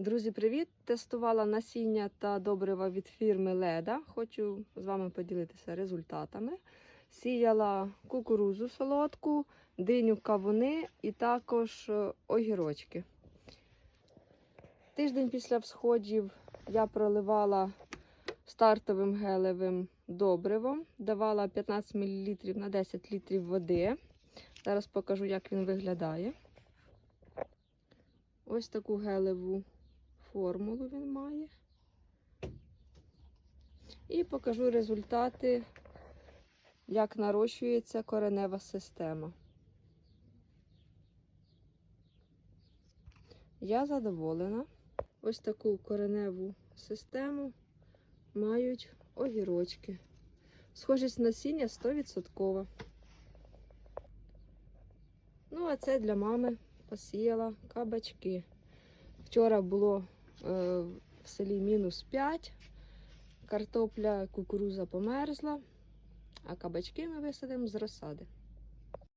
Друзі, привіт! Тестувала насіння та добрива від фірми Леда. Хочу з вами поділитися результатами. Сіяла кукурузу солодку, диню кавуни і також е, огірочки. Тиждень після всходів я проливала стартовим гелевим добривом, давала 15 мл на 10 літрів води. Зараз покажу, як він виглядає. Ось таку гелеву формулу він має. І покажу результати, як нарощується коренева система. Я задоволена. Ось таку кореневу систему мають огірочки. Схожість насіння 100%. Ну, а це для мами посіяла кабачки. Вчора було в селі мінус 5, картопля, кукуруза померзла, а кабачки ми висадимо з розсади.